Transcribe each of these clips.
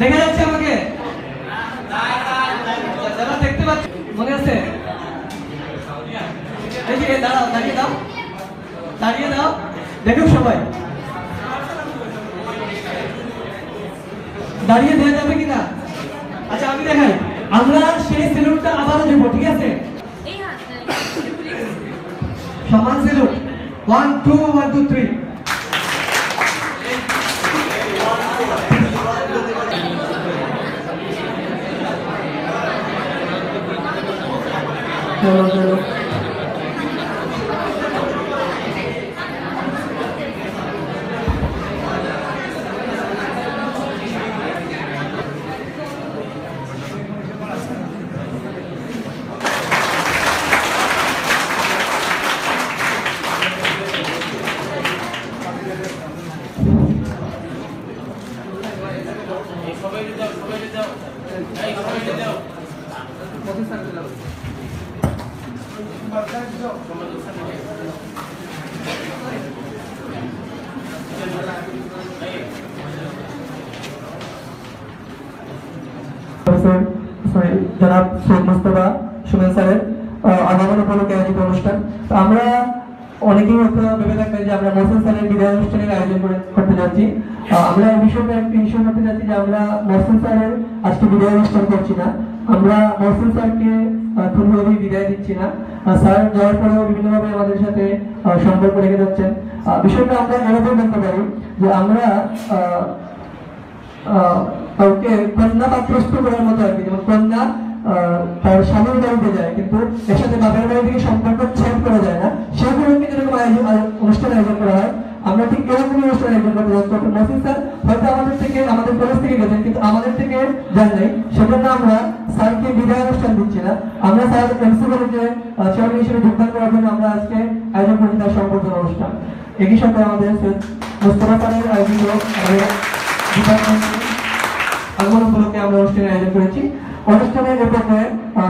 দেখা যাচ্ছে আমাকে? যারা দেখতে পাচ্ছি, মনে আছে? দাঁড়াও, দাঁড়িয়ে দাও। দাঁড়িয়ে দাও। দেখো সবাই। দাঁড়িয়ে দেওয়া যাবে কিনা? আচ্ছা আমি দেখাই। আমরা সেই সেলুটটা আবারও দেবো, ঠিক আছে? সমান salute one two one two three চলো চলো প্রফেসর সরি জনাব সৈয়দ মোস্তফা, সুমেন স্যারের আগমন উপলক্ষে আয়োজিত অনুষ্ঠান। তো আমরা অনেকেই হয়তো ভেবে থাকবেন যে আমরা মোহসেন স্যারের বিদায় অনুষ্ঠানের আয়োজন করতে যাচ্ছি। আমরা এই বিষয়টা একটু ইস্যু করতে যাচ্ছি যে আমরা মোহসেন স্যারের আজকে বিদায় অনুষ্ঠান করছি না। আমরা মোহসেন স্যারকে কোনোভাবেই বিদায় দিচ্ছি না। স্যার যাওয়ার পরেও বিভিন্নভাবে আমাদের সাথে সম্পর্ক রেখে যাচ্ছেন। বিষয়টা আমরা এরকম বলতে পারি যে আমরা কাউকে কন্যা বা প্রস্তুত করার মতো আর কি, যেমন কন্যা তার স্বামীর বাড়িতে যায়, কিন্তু এর সাথে বাপের বাড়ি থেকে সম্পর্ক ছেদ করা যায় না। সেগুলো আয়োজন আয়োজন- অনুষ্ঠান আয়োজন করা হয়। আমরা ঠিক এরকমই অনুষ্ঠান আয়োজন করতে যাচ্ছি, ডক্টর মসিদ স্যার। হয়তো আমাদের থেকে, আমাদের কলেজ থেকে গেছেন, কিন্তু আমাদের থেকে যান নাই। সেজন্য আমরা স্যারকে বিদায় অনুষ্ঠান দিচ্ছি না। আমরা স্যার এমসি কলেজে চেয়ারম্যান হিসেবে যোগদান করার জন্য আমরা আজকে আয়োজন করছি তার সম্বর্ধনা অনুষ্ঠান। একই সাথে আমাদের সৈয়দ মোস্তফা স্যারের আয়োজিত আমাদের আগমন উপলক্ষে আমরা অনুষ্ঠানের আয়োজন করেছি। অনুষ্ঠানের ব্যাপারে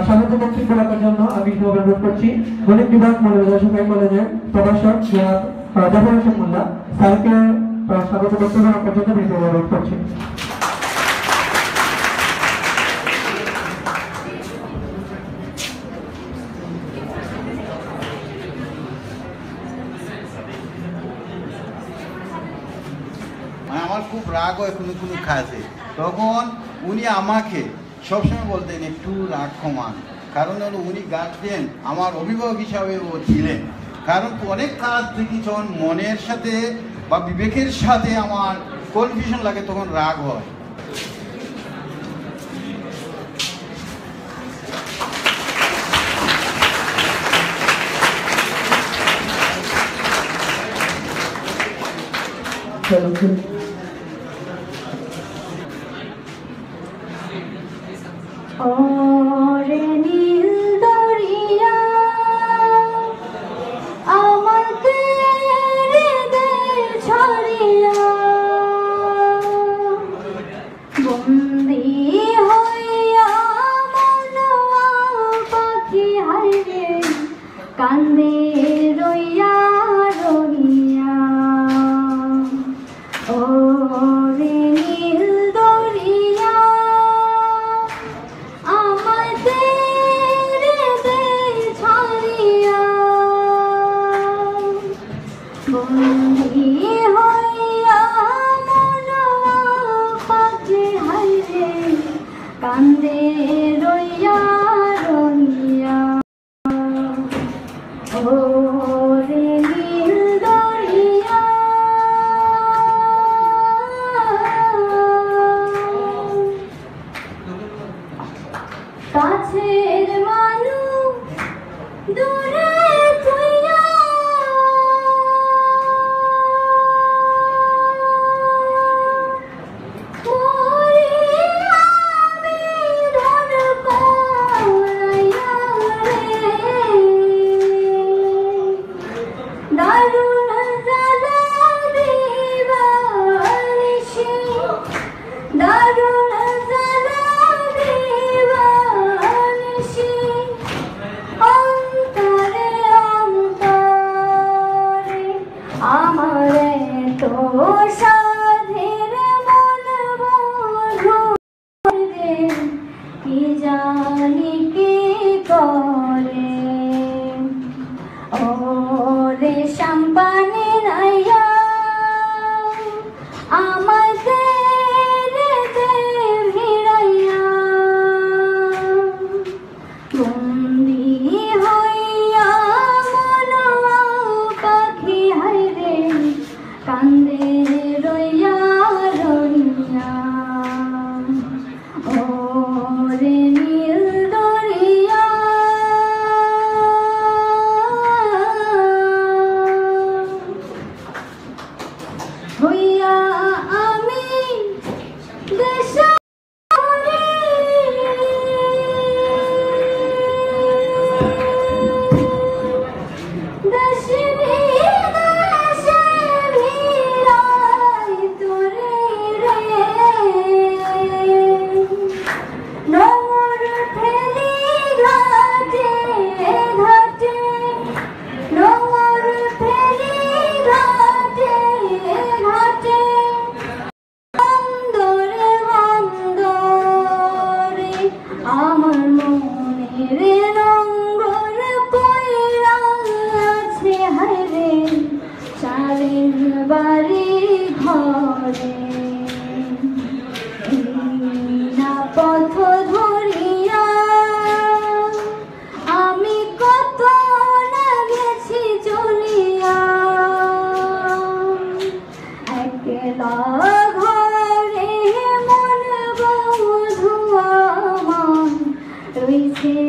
স্বাগত বক্তব্য রাখার জন্য আমি বিশেষভাবে অনুরোধ করছি। গণিত বিভাগ মৌলভীবাজার সরকারি কলেজের প্রভাষক জাফর হোসেন মোল্লা, স্যারকে স্বাগত বক্তব্য রাখার জন্য আমি অনুরোধ করছি। আমার খুব রাগ হয় কোনো কাজে। তখন উনি আমাকে সবসময় বলতেন, একটু রাগ কমান। কারণ হলো উনি গার্জেন আমার অভিভাবক হিসাবে ও ছিলেন। কারণ অনেক কাজ যখন মনের সাথে বা বিবেকের সাথে আমার কনফিউশন লাগে, তখন রাগ হয়। চলো চলো। কাছের মানুষ দূরে আমারে তো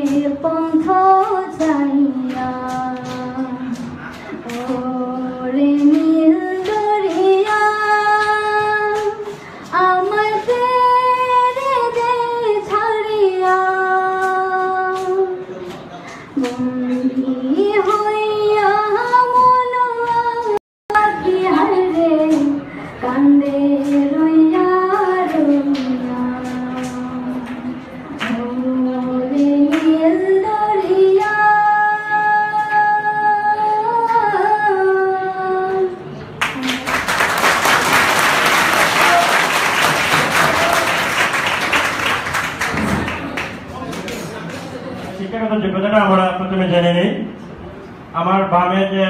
风光偷在呀？যোগ্যতাটা আমরা প্রথমে জেনে নিই আমার বামে যে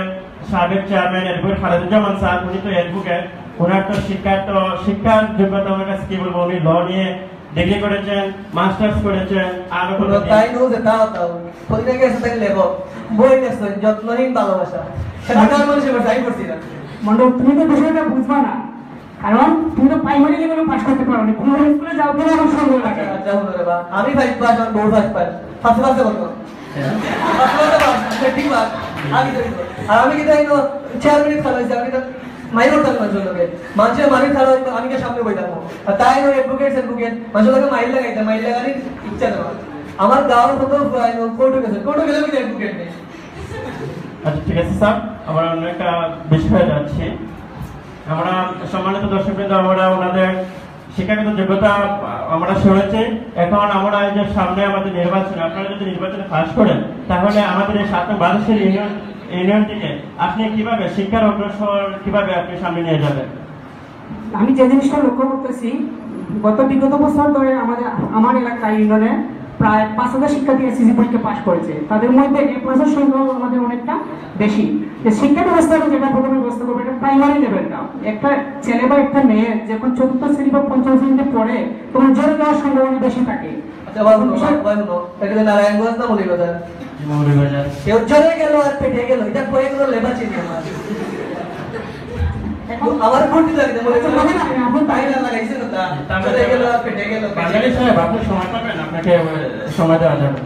সাবেক চেয়ারম্যান অ্যাডভোকেট খালেদুজ্জামান স্যার উনি তো অ্যাডভোকেট ওনার তো শিক্ষার তো শিক্ষার যোগ্যতা আমার কাছে কি বলব? উনি ল নিয়ে ডিগ্রি করেছেন মাস্টার্স করেছেন আরও কোনো তাই নো যে তাও তাও। প্রতিটা গেছে তাকে লেখক। বই নেছেন যত্নহীন ভালোবাসা। সেটা কার মানুষের যাই করছি না। মন্ডল তুমি তো বিষয়টা বুঝবা না। কারণ তুমি তো প্রাইমারি লেভেলে পাস করতে পারো না। তুমি স্কুলে যাও তোমার অনেক সময় লাগে আচ্ছা রে বা। আমি ফাইভ পাস আর বউ ফাইভ পাস ফার্স্ট ক্লাসে ফার্স্ট পাস আমি তো আর আমি কি তাই চার মিনিট খেলা হয়েছে? আমি মাইর করতাম খেলা হইতো আমি আর তাই মাইল লাগাইতাম মাইল ইচ্ছা দেওয়া আমার গাঁওর মতো কোর্টে গেছে। কোর্টে গেলে আমি এডভোকেট নেই। আচ্ছা ঠিক আছে স্যার আমরা অন্য একটা বিষয়ে যাচ্ছি। আমরা সম্মানিত দর্শকবৃন্দ আমরা ওনাদের শিক্ষাগত যোগ্যতা আমরা শুনেছি এখন আমরা যে সামনে আমাদের নির্বাচন, আপনারা যদি নির্বাচনে পাশ করেন, তাহলে আমাদের এই সাত বাংলাদেশের ইউনিয়ন ইউনিয়নটিকে আপনি কীভাবে শিক্ষার অগ্রসর কীভাবে আপনি সামনে নিয়ে যাবেন? আমি যে জিনিসটা লক্ষ্য করতেছি, গত বিগত বছর ধরে আমাদের, আমার এলাকায় ইউনিয়নে প্রায় পাঁচ হাজার শিক্ষার্থী এসএসসি পরীক্ষা পাশ করেছে। তাদের মধ্যে এ প্লাসের সংখ্যা আমাদের অনেকটা বেশি। শিক্ষা ব্যবস্থাটা যেটা প্রথমে ব্যবস্থা করবে এটা প্রাইমারি লেভেলটা একটা ছেলে বা একটা মেয়ে যখন চতুর্থ শ্রেণি বা পঞ্চম শ্রেণীতে পড়ে তখন জেলে যাওয়ার সম্ভাবনা বেশি থাকে। না আমার। লাগে না না সময় পাবেন? আপনাকে সময় দেওয়া যাবে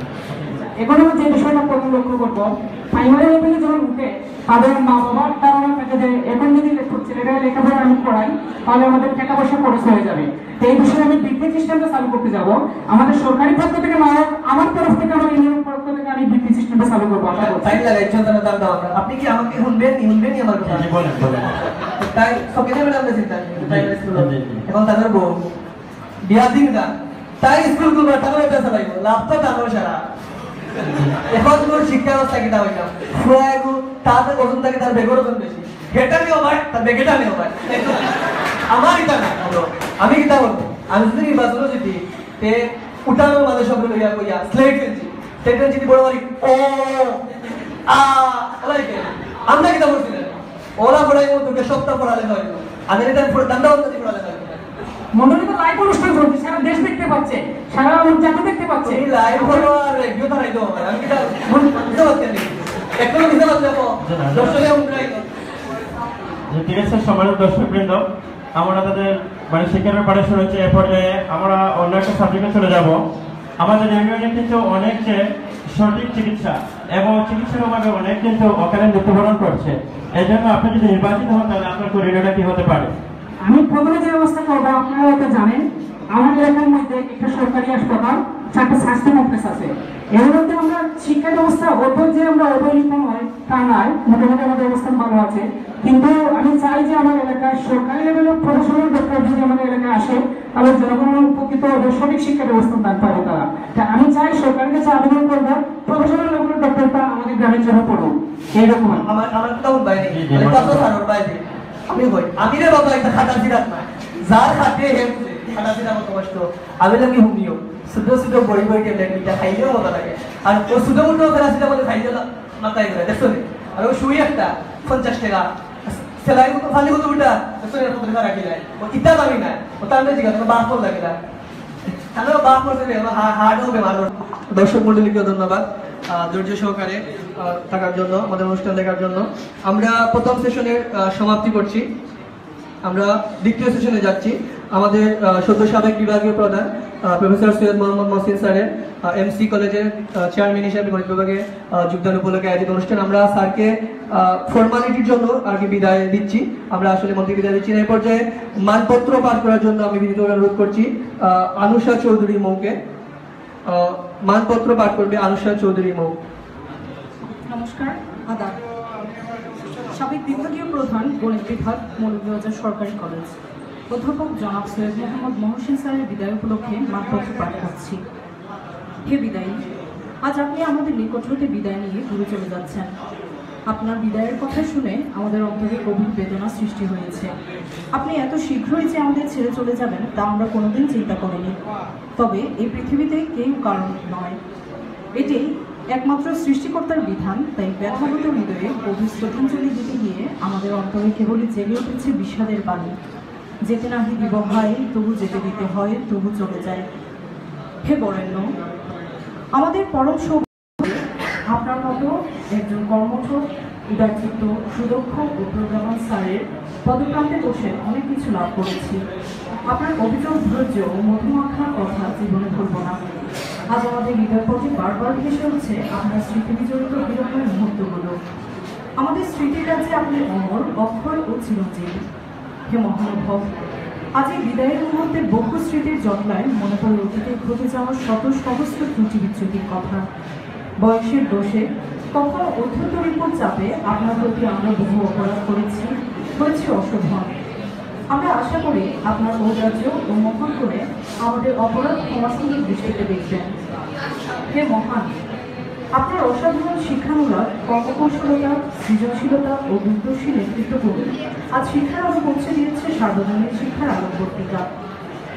এখন আমি যে বিষয়টা প্রথম লক্ষ্য করব প্রাইমারি লেভেলে যখন উঠে তাদের মা বাবার ধারণা থাকে যে এখন যদি ছেলেরা লেখাপড়া আমি পড়াই তাহলে আমাদের টাকা পয়সা খরচ হয়ে যাবে। তো এই বিষয়ে আমি বৃত্তি সিস্টেমটা চালু করতে যাব। আমাদের সরকারি পক্ষ থেকে না আমার তরফ থেকে আমার ইউনিয়ন পক্ষ থেকে আমি বৃত্তি সিস্টেমটা চালু করব আশা করছি। আপনি কি আমাকে শুনবেন? শুনবেন আমার কথা? বলেন তাই সবকে নেবেন আমরা চিন্তা। এখন তাদের বউ। বিয়া দিন তাই স্কুলগুলো টাকা লাভ তো টাকা সারা। এখন তোর শিক্ষা ব্যবস্থা কিটা হইলাম ফুয়াগু তাতে ওজন থাকে তার বেগর ওজন বেশি। হেটা নিও ভাই তার বেগেটা নিও ভাই আমার এটা না। আমি কিটা বলব? আমি যদি নির্বাচন জিতি, তে উঠানো মানে সব লইয়া কইয়া স্লেট ফেলছি স্লেট ফেলছি বড় বাড়ি ও, আ আমরা কিটা বলছিলেন ওরা পড়াই মতো সপ্তাহ পড়ালে হয় আমি এটা পুরো দান্ডা পড়ালে হয় মন্ডলী তো লাইভ অনুষ্ঠান চলছে সারা দেশ দেখতে পাচ্ছে সারা জাতি দেখতে পাচ্ছে। লাইভ করো আর রেডিও তো রাইতো আমি কিটা বুঝতে পারছি বুঝতে পারছি দর্শকে উন্নয়ন যে ঠিক আছে সম্মানিত দর্শকবৃন্দ আমরা তাদের মানে শিক্ষার ব্যাপারে শুনেছি এ পর্যায়ে আমরা অন্য একটা সাবজেক্টে চলে যাব। আমাদের ইউনিয়নে কিন্তু অনেক সঠিক চিকিৎসা এবং চিকিৎসার অভাবে অনেক কিন্তু অকালে মৃত্যুবরণ করছে। এই জন্য আপনি যদি নির্বাচিত হন তাহলে আপনার পরিণয়টা কি হতে পারে? আমি প্রথমে যে ব্যবস্থা করব আপনারা হয়তো জানেন আমার এলাকার মধ্যে একটা সরকারি হাসপাতাল চারটা স্বাস্থ্য কমপ্লেক্স আছে। এর মধ্যে আমরা শিক্ষা ব্যবস্থা অত যে আমরা অবহেলিত হয় তা নয় মোটামুটি আমাদের অবস্থান ভালো আছে। কিন্তু আমি চাই যে আমার এলাকায় সরকারি লেভেলের প্রফেশনাল ডক্টর যদি আমাদের এলাকায় আসে তাহলে জনগণ উপকৃত হবে সঠিক শিক্ষা ব্যবস্থা দান পাবে তারা। তা আমি চাই সরকারের কাছে আবেদন করব প্রফেশনাল লেভেলের ডক্টরটা আমাদের গ্রামের জন্য পড়ুন এইরকম আমার আমার কথা বাইরে সারোর বাইরে আমি কই আমি রে বাবা খাতা সিরাত না। যার খাতে হে বুঝে খাতা সিরাত মতো কষ্ট। আমি লাগি হুমিও। ছোট ছোট বড়ি বড়ি ট্যাবলেট মিটা খাইলেও মজা লাগে। আর ও ছোট ছোট খাতা মতো খাইলেও না মাথায় ধরে। দেখছ? আর ও শুই একটা, পঞ্চাশ টাকা। সেলাই কত খালি কত উল্টা দেখছ নি? কত টাকা রাখি নাই। ও ইটা দামি না ও তার মেয়ে জিজ্ঞাসা বাপ ফোন লাগে না। হ্যালো, বাপ মরতে হার্ট হবে মানুষ দর্শক মন্ডলীকে ধন্যবাদ। ধৈর্য সহকারে থাকার জন্য, আমাদের অনুষ্ঠান দেখার জন্য। আমরা প্রথম সেশনের সমাপ্তি করছি। আমরা দ্বিতীয় সেশনে যাচ্ছি। আমাদের সদ্য সাবেক বিভাগীয় প্রধান প্রফেসর সৈয়দ মোহাম্মদ মহসিন স্যারের এমসি কলেজের চেয়ারম্যান হিসেবে গণিত বিভাগে যোগদান উপলক্ষে আয়োজিত অনুষ্ঠান। আমরা স্যারকে ফর্মালিটির জন্য আর কি বিদায় দিচ্ছি। আমরা আসলে মন্ত্রী বিদায় দিচ্ছি। এই পর্যায়ে মানপত্র পাঠ করার জন্য আমি বিনীত অনুরোধ করছি আনুষা চৌধুরী মৌকে। মানপত্র পাঠ করবে আনুষা চৌধুরী মৌ। নমস্কার, আদাব। সাবেক বিভাগীয় প্রধান গণিত বিভাগ, মৌলভীবাজার সরকারি কলেজ। অধ্যাপক জনাব সৈয়দ মোহাম্মদ মহসিন স্যারের বিদায় উপলক্ষে মানপত্র পাঠ করছি। হে বিদায়ী, আজ আপনি আমাদের নিকট হতে বিদায় নিয়ে দূরে চলে যাচ্ছেন। আপনার বিদায়ের কথা শুনে আমাদের অন্তরে গভীর বেদনা সৃষ্টি হয়েছে। আপনি এত শীঘ্রই যে আমাদের ছেড়ে চলে যাবেন, তা আমরা কোনোদিন চিন্তা করিনি। তবে এই পৃথিবীতে কেউ কারণ নয়। এটি একমাত্র সৃষ্টিকর্তার বিধান, তাই ব্যথাগত হৃদয়ে গভীর শ্রদ্ধাঞ্জলি দিতে গিয়ে আমাদের অন্তরে কেবলই জেগে উঠেছে বিষাদের বাণী যেতে নাহি দিব হয়, তবু যেতে দিতে হয়, তবু চলে যায়। হে বরেণ্য, আমাদের পরম সৌভাগ্য, আপনার মতো একজন কর্মঠ উদারচিত্ত, সুদক্ষ ও প্রজ্ঞাবান স্যারের পদপ্রান্তে বসে অনেক কিছু লাভ করেছি। আপনার অভিযোগ ধৈর্য ও মধুমাখার কথা জীবনে ভুলব না। আজ আমাদের হৃদয় পথে বারবার ভেসে উঠছে আপনার স্মৃতি বিজড়িত বিরময় মুহূর্তগুলো। আমাদের স্মৃতির কাছে আপনি অমর, অক্ষয় ও চিরঞ্জীবী। হে মহানুভব, আজ এই বিদায়ের মুহূর্তে বহু স্মৃতির জটলায় মনে পড়ে অতীতে ঘটে যাওয়া শত সহস্র ত্রুটি বিচ্যুতির কথা। বয়সের দোষে কখনো অধ্যন্তর উপর চাপে আপনার প্রতি আমরা বহু অপরাধ করেছি হয়েছে অশোভন। আমরা আশা করি আপনার ঔদার্য ও মহান করে আমাদের অপরাধ ক্ষমাসুন্দর দৃষ্টিতে দেখবেন। হে মহান, আপনার অসাধারণ শিক্ষানুরাগ, কর্মকৌশলতা, সৃজনশীলতা ও দূরদর্শী নেতৃত্ব করে আজ শিক্ষার আলো পৌঁছে দিয়েছে সার্বজনীন শিক্ষার আলোকবর্তিকা।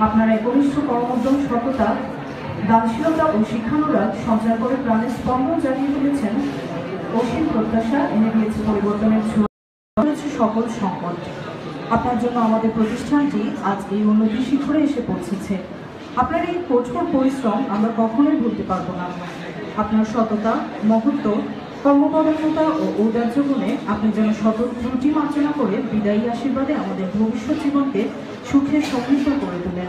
আপনার একনিষ্ঠ কর্মোদ্যম সততা, দানশীলতা ও শিক্ষানুরাগ সঞ্চার করে প্রাণের স্পন্দন জানিয়ে তুলেছেন অসীম প্রত্যাশা, এনে দিয়েছে পরিবর্তনের ছোঁয়া। সকল সংকট। আপনার জন্য আমাদের প্রতিষ্ঠানটি আজ এই উন্নতি শিখরে এসে পৌঁছেছে। আপনার এই কঠোর পরিশ্রম আমরা কখনোই ভুলতে পারব না। আপনার সততা, মহত্ব কর্মপরায়ণতা ও ঔদার্য গুণে আপনি যেন শত ত্রুটি মার্জনা করে বিদায়ী আশীর্বাদে আমাদের ভবিষ্যৎ জীবনকে সুখে সমৃদ্ধ করে তোলেন।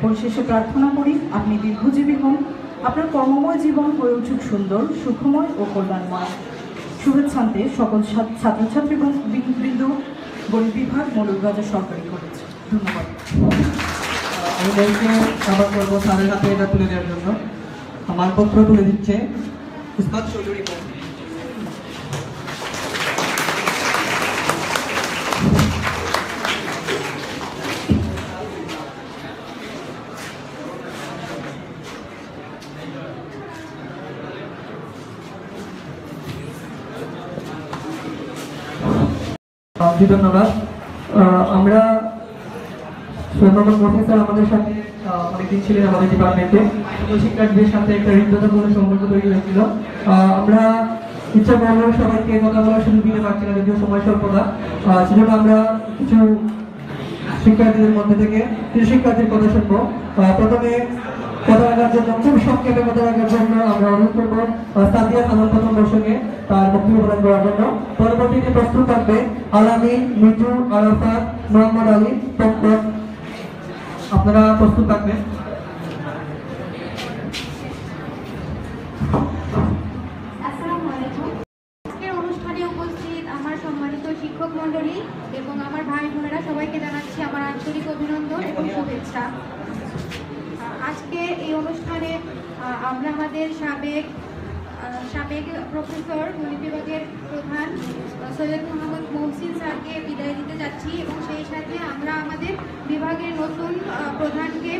পরিশেষে প্রার্থনা করি, আপনি দীর্ঘজীবী হন। আপনার কর্মময় জীবন হয়ে উঠুক সুন্দর, সুখময় ও কল্যাণময়। শুভেচ্ছান্তে সকল ছাত্র- ছাত্রছাত্রী গণিত বিভাগ, মৌলভীবাজার সরকারি কলেজ ধন্যবাদ। আমি বলছি আবার করব স্যারের হাতে এটা তুলে দেওয়ার জন্য। আমার পত্র তুলে দিচ্ছে উস্তাদ চৌধুরী কোন? আহ, জি, ধন্যবাদ। আমরা সৈয়দ প্রফেসর আমাদের সাথে অনেকদিন ছিলেন আমাদের ডিপার্টমেন্টে শিক্ষার্থীদের সাথে একটা হৃদ্যতাপূর্ণ সম্পর্ক তৈরি হয়েছিল। আমরা ইচ্ছা করলেও সবাইকে কথা বলার সুযোগ দিতে পারছি না যদিও সময় স্বল্পতা। সেজন্য আমরা কিছু শিক্ষার্থীদের মধ্যে থেকে কিছু শিক্ষার্থীর কথা শুনব। প্রথমে কথা রাখার আপনারা প্রস্তুত থাকবেন। শিক্ষক মণ্ডলী এবং আমার ভাই বোনেরা সবাইকে জানাচ্ছি আমার আন্তরিক অভিনন্দন এবং শুভেচ্ছা। আজকে এই অনুষ্ঠানে আমরা আমাদের সাবেক সাবেক প্রফেসর গণিত বিভাগের প্রধান সৈয়দ মোহাম্মদ মহসিন স্যারকে বিদায় দিতে যাচ্ছি এবং সেই সাথে আমরা আমাদের বিভাগের নতুন প্রধানকে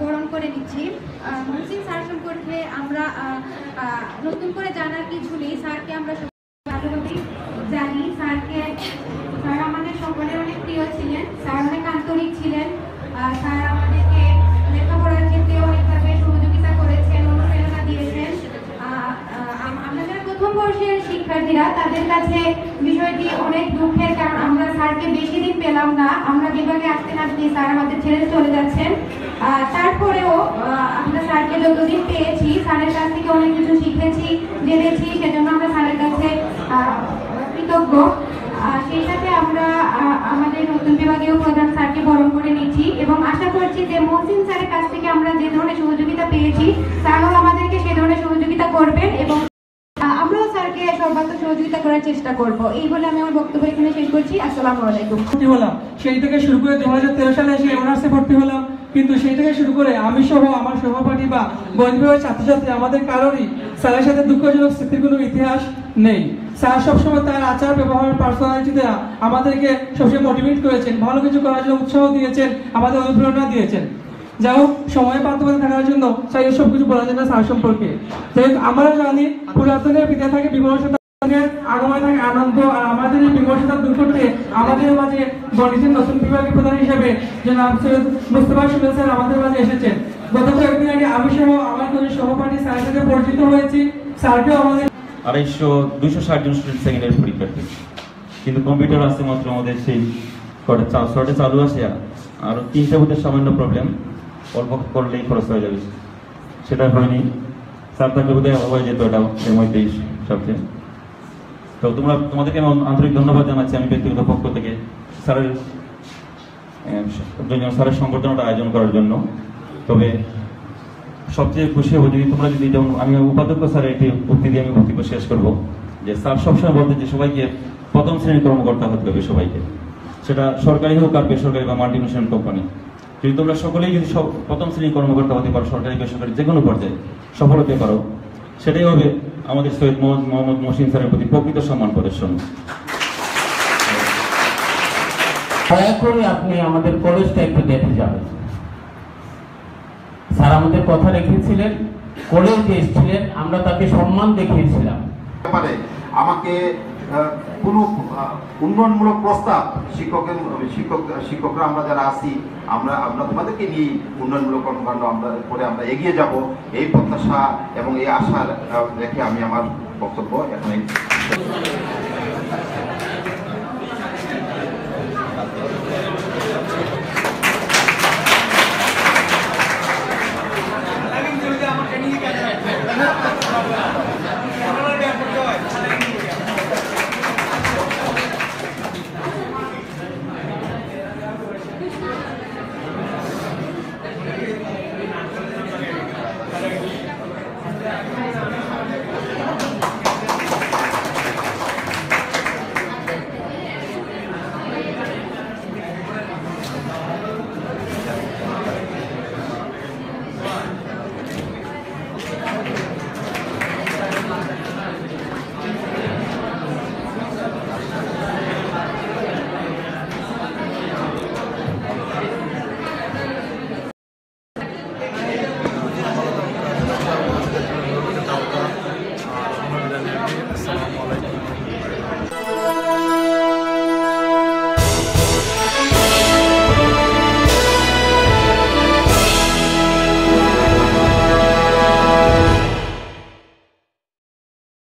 বরণ করে নিচ্ছি। মহসিন স্যার সম্পর্কে আমরা নতুন করে জানার কিছু নেই। স্যারকে আমরা সবাই ভালোভাবেই জানি স্যারকে স্যার আমাদের সকলের অনেক প্রিয় ছিলেন স্যার অনেক আন্তরিক ছিলেন আহ, স্যার আমাদেরকে লেখাপড়ার ক্ষেত্রে অনেকভাবে সহযোগিতা করেছেন অনুপ্রেরণা দিয়েছেন আহ, আহ, আম- আমরা যারা প্রথম বর্ষের শিক্ষার্থীরা তাদের কাছে বিষয়টি অনেক দুঃখের, কারণ আমরা স্যারকে বেশি দিন পেলাম না। আমরা বিভাগে আসতে না স্যার আমাদের ছেড়ে চলে যাচ্ছেন। তারপরেও আমরা স্যারকে যতদিন পেয়েছি, স্যারের কাছ থেকে অনেক কিছু শিখেছি, জেনেছি, সেজন্য আমরা স্যারের কাছে কৃতজ্ঞ। সেই সাথে আমরা আমাদের নতুন বিভাগীয় প্রধান স্যারকে বরণ করে নিচ্ছি এবং আশা করছি যে মহসিন স্যারের কাছ থেকে আমরা যে ধরনের সহযোগিতা পেয়েছি স্যারও আমাদেরকে সে ধরনের সহযোগিতা করবেন এবং আমি সেই থেকে শুরু করে দু হাজার তেরো সালে এসে অনার্সে ভর্তি হলাম। কিন্তু সেই থেকে শুরু করে আমি সহ আমার সহপাঠী বা বিভাগের ছাত্রছাত্রী আমাদের কারোরই স্যারের সাথে দুঃখজনক স্মৃতির কোনো ইতিহাস নেই। স্যার সবসময় তার আচার ব্যবহার পার্সোনালিটিতে আমাদেরকে সবসময় মোটিভেট করেছেন, ভালো কিছু করার জন্য উৎসাহ দিয়েছেন, আমাদের অনুপ্রেরণা দিয়েছেন। যাই হোক, সময় পার্থক্য থাকার জন্য কিছু বলা যায় না স্যার সম্পর্কে। যাই আমরা জানি পুরাতনের বিদ্যা থাকে আগমনে থাকে আনন্দ, আর আমাদের এই দূর করতে আমাদের মাঝে গণিতের নতুন বিভাগের প্রধান হিসেবে মুস্তফা স্যার আমাদের মাঝে এসেছেন। গত কয়েকদিন আগে আমি সহ আমার সহপাঠী স্যারের সাথে পরিচিত হয়েছি। আমাদের আড়াইশো, দুইশো ষাট জন স্টুডেন্ট সেকেন্ড পরীক্ষার্থী কিন্তু কম্পিউটার আছে মাত্র আমাদের সেই কটা চা- চালু আছে আর। তিনটা বুথের সামান্য প্রবলেম অল্প করলেই খরচ হয়ে যাবে। সেটা হয়নি। স্যার থাকলে বোধহয় হয়ে যেত এটা এর মধ্যেই সবচেয়ে। তো তোমরা, তোমাদেরকে আমি আন্তরিক ধন্যবাদ জানাচ্ছি আমি ব্যক্তিগত পক্ষ থেকে স্যারের জন্য স্যারের সংবর্ধনাটা আয়োজন করার জন্য। তবে সবচেয়ে খুশি হব যদি তোমরা যদি যেমন, আমি উপাধ্যক্ষ স্যারের একটি উক্তি দিয়ে আমি বক্তব্য শেষ করব, যে স্যার সবসময় বলতেন যে সবাইকে প্রথম শ্রেণির কর্মকর্তা হতে হবে সবাইকে। সেটা সরকারি হোক আর বেসরকারি বা মাল্টিনেশনাল কোম্পানি যদি তোমরা সকলেই যদি সব প্রথম শ্রেণির কর্মকর্তা হতে পারো সরকারি বেসরকারি যে কোনো পর্যায়ে সফল হতে পারো সেটাই হবে আমাদের সৈয়দ মোহাম্মদ মোহাম্মদ মহসিন স্যারের প্রতি প্রকৃত সম্মান প্রদর্শন। দয়া করে আপনি আমাদের কলেজটা একটু দেখে যাবেন। স্যার আমাদের কথা রেখেছিলেন কলেজে এসেছিলেন আমরা তাকে সম্মান দেখিয়েছিলাম। আমাকে কোনো উন্নয়নমূলক প্রস্তাব, শিক্ষকের, শিক্ষক, শিক্ষকরা আমরা যারা আছি, আমরা আমরা তোমাদেরকে নিয়ে উন্নয়নমূলক কর্মকাণ্ড আমরা, করে আমরা এগিয়ে যাব। এই প্রত্যাশা এবং এই আশা রেখে আমি আমার বক্তব্য এখানে